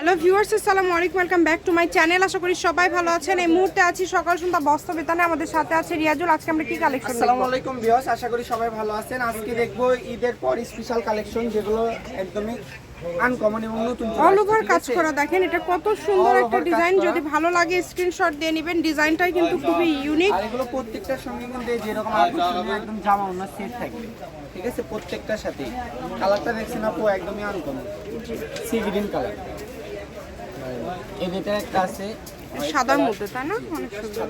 Hello viewers আসসালামু আলাইকুম। Welcome back to my channel আশা করি সবাই ভালো আছেন। এই মুহূর্তে আছি সকাল সন্ধ্যা বস্ত্র বেতানে। আমাদের সাথে আছে রিয়াজুল। আজকে আমরা কি কালেকশন আসসালামু আলাইকুম ভিউয়ার্স আশা করি সবাই ভালো আছেন। আজকে দেখব ঈদের পর স্পেশাল কালেকশন যেগুলো একদমই আনকমন এবং নতুন অল ওভার কাজ করা। দেখেন এটা কত সুন্দর একটা ডিজাইন যদি ভালো লাগে স্ক্রিনশট দিয়ে নেবেন। ডিজাইনটাই কিন্তু খুবই ইউনিক আর এগুলো প্রত্যেকটার সঙ্গে কিন্তু যেরকম আকর্ষণীয় একদম জামা ওনার সেট থাকবে ঠিক আছে? প্রত্যেকটার সাথে। কালারটা দেখছেন আপু একদমই আনকমন সি গ্রিন কালার এই যেটা একটা আছে সাদার মধ্যে তাই না? অনেক সুন্দর।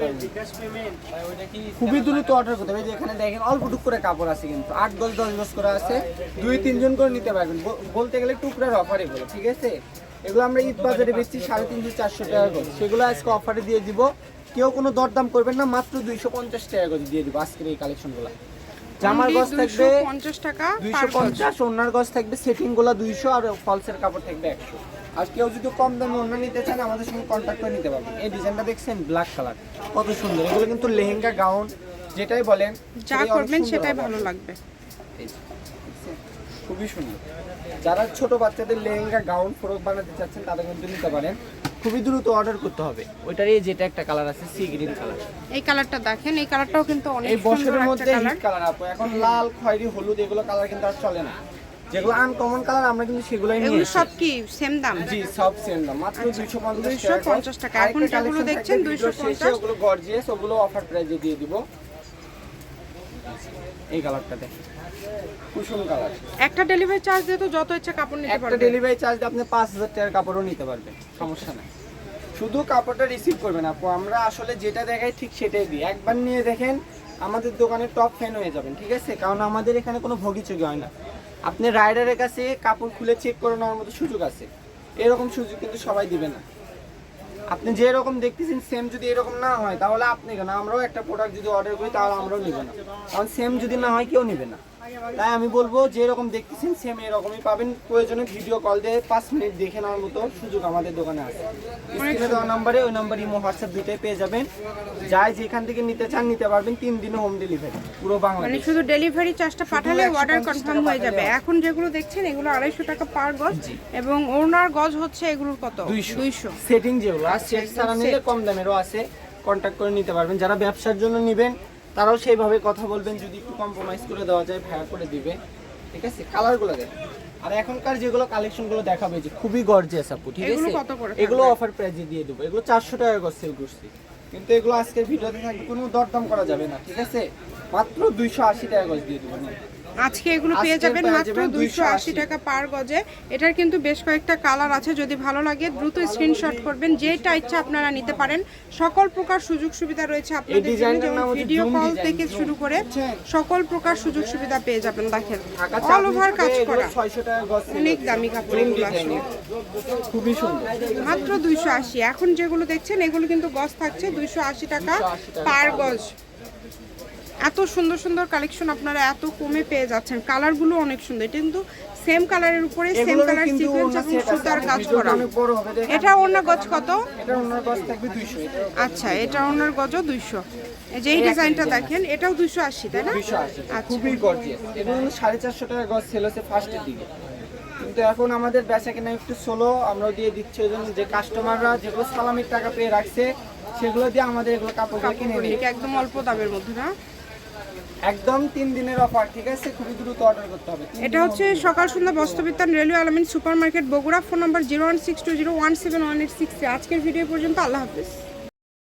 খুবই দ্রুত অর্ডার করতে হবে। যে এখানে দেখেন অল্প টুক করে কাপড় আছে কিন্তু। আট গজ দশ গজ করে আছে। দুই তিনজন করে নিতে পারবেন। বলতে গেলে টুকরার অফার এগুলো ঠিক আছে? এগুলো আমরা ঈদ বাজারে বেচছি সাড়ে তিনশো চারশো টাকা করে। সেগুলো আজকে অফারে দিয়ে দিব। কেউ কোনো দরদাম করবেন না মাত্র দুইশো পঞ্চাশ টাকা করে দিয়ে দিব আজকের এই কালেকশনগুলো জামার গজ থাকবে পঞ্চাশ টাকা দুইশো পঞ্চাশ ওনার গজ থাকবে সেটিংগুলো দুইশো আর ফলসের কাপড় থাকবে একশো। আর কেউ যদি কম দামে অন্য নিতে চান আমাদের সঙ্গে কন্ট্যাক্ট করে নিতে পারবেন। এই ডিজাইনটা দেখছেন? ব্ল্যাক কালার কত সুন্দর। এগুলো কিন্তু লেহেঙ্গা গাউন যেটাই বলেন যা করবেন সেটাই ভালো লাগবে? খুবই সুন্দর। যারা ছোট বাচ্চাদের লেহেঙ্গা গাউন ফ্রক বানাতে চাচ্ছেন তাদের কিন্তু নিতে পারেন। খুবই দ্রুত অর্ডার করতে হবে। ওইটারই যেটা একটা কালার আছে সি গ্রিন কালার এই কালারটা দেখেন এই কালারটাও কিন্তু অনেক এই সুন্দর বছরের মধ্যে কালার কালার আপু। এখন লাল খয়েরি হলুদ এগুলো কালার কিন্তু আর চলে না। যেগুলো আনকমন কালার আমরা কিন্তু সেগুলোই নিয়ে। সব কি সেম দাম? জি সব সেম দাম। মাত্র 250 250 টাকা। এখন যেগুলো দেখছেন 250 ওগুলো গর্জিয়াস ওগুলো অফার প্রাইসে দিয়ে দিব। এই কালারটা দেখেন কুসুম কালার একটা ডেলিভারি চার্জ দিয়ে তো যত ইচ্ছা কাপড় নিতে একটা ডেলিভারি চার্জ দিয়ে আপনি 5000 টাকার কাপড়ও নিতে পারবেন সমস্যা নাই। শুধু কাপড়টা রিসিভ করবেন আপু আমরা আসলে যেটা দেখাই ঠিক সেটাই দিই। একবার নিয়ে দেখেন আমাদের দোকানে টপ ফ্যান হয়ে যাবেন ঠিক আছে? কারণ আমাদের এখানে কোনো ভোগিচুগি হয় না। আপনি রাইডারের কাছে কাপড় খুলে চেক করে নেওয়ার মতো সুযোগ আছে। এরকম সুযোগ কিন্তু সবাই দিবে না। আপনি যে রকম দেখতেছেন সেম যদি এরকম না হয়, তাহলে আপনি কেন? আমরাও একটা প্রোডাক্ট যদি অর্ডার করি, তাহলে আমরাও নিব না। কারণ সেম যদি না হয়, কেউ নেবে না। তাই আমি বলব যে রকম দেখতেছেন সেম এরকমই পাবেন। প্রয়োজনে ভিডিও কল দিয়ে পাঁচ মিনিট দেখে নেওয়ার মতো সুযোগ আমাদের দোকানে আছে। স্ক্রিনে দেওয়া নাম্বারে ওই নাম্বার ইমো হোয়াটসঅ্যাপ দুইটাই পেয়ে যাবেন। যাই যেখান থেকে নিতে চান নিতে পারবেন। তিন দিনে হোম ডেলিভারি পুরো মানে শুধু ডেলিভারি চার্জটা পাঠালে অর্ডার কনফার্ম হয়ে যাবে। এখন যেগুলো দেখছেন এগুলো আড়াইশো টাকা পার গজ। এবং ওনার গজ হচ্ছে এগুলোর কত? দুইশো। সেটিং যেগুলো আর সেট ছাড়া নিলে কম দামেরও আছে। কন্ট্যাক্ট করে নিতে পারবেন। যারা ব্যবসার জন্য নেবেন তারাও সেইভাবে কথা বলবেন যদি একটু কম্প্রোমাইজ করে দেওয়া যায় ভাড়া করে দিবে। ঠিক আছে? কালারগুলো দেখ। আর এখনকার যেগুলো কালেকশনগুলো দেখাবে যে খুবই গর্জিয়াস আপু ঠিক আছে? এগুলো অফার প্রাইজে দিয়ে দেবো। এগুলো চারশো টাকা করে সেল করছি। কিন্তু এগুলো আজকের ভিডিওতে থাকবে কোনো দরদাম করা যাবে না ঠিক আছে? মাত্র দুইশো আশি টাকা গজ দিয়ে দেবো। আজকে এগুলো পেয়ে যাবেন মাত্র দুইশো আশি টাকা পার গজে। এটার কিন্তু বেশ কয়েকটা কালার আছে যদি ভালো লাগে দ্রুত স্ক্রিনশট করবেন যেটা ইচ্ছা আপনারা নিতে পারেন। সকল প্রকার সুযোগ সুবিধা রয়েছে আপনাদের জন্য। যেমন ভিডিও কল থেকে শুরু করে সকল প্রকার সুযোগ সুবিধা পেয়ে যাবেন দেখেন। অল ওভার কাজ করা। অনেক দামি কাপড় এগুলো আসলে। খুবই সুন্দর। মাত্র দুইশো আশি। এখন যেগুলো দেখছেন এগুলো কিন্তু গজ থাকছে দুইশো আশি টাকা 280 টাকা পার গজ। এত সুন্দর সুন্দর কালেকশন আপনারা এত কমে পেয়ে যাচ্ছেন। কালারগুলো অনেক সুন্দর। এটা কিন্তু সেম কালারের উপরে সেম কালার সিকোয়েন্স এবং সুতার কাজ করা। এটা অন্য গজ কত? এটা ওনার গজ থাকবে 200 আচ্ছা এটা ওনার গজ দুইশো। এই যে এই ডিজাইনটা দেখেন এটাও দুইশো আশি তাই না? 280 আচ্ছা। খুবই গর্জিয়াস এটা হলো 450 টাকা গজ সেল হচ্ছে ফার্স্টের দিকে। কিন্তু এখন আমাদের বেচা কেনা একটু স্লো আমরা দিয়ে দিচ্ছি। ওই জন্য যে কাস্টমাররা যেগুলো সালামির টাকা পেয়ে রাখছে সেগুলো দিয়ে আমাদের এগুলো কিনে কাপড় এটা একদম অল্প দামের মধ্যে না? একদম তিন দিনের অফার ঠিক আছে? খুবই দ্রুত অর্ডার করতে হবে। এটা হচ্ছে সকাল সন্ধ্যা বস্ত্রবিতান railway Alamin super market Bogura phone number zero one six two zero one seven one eight six আজকের ভিডিও পর্যন্ত আল্লাহ হাফিজ।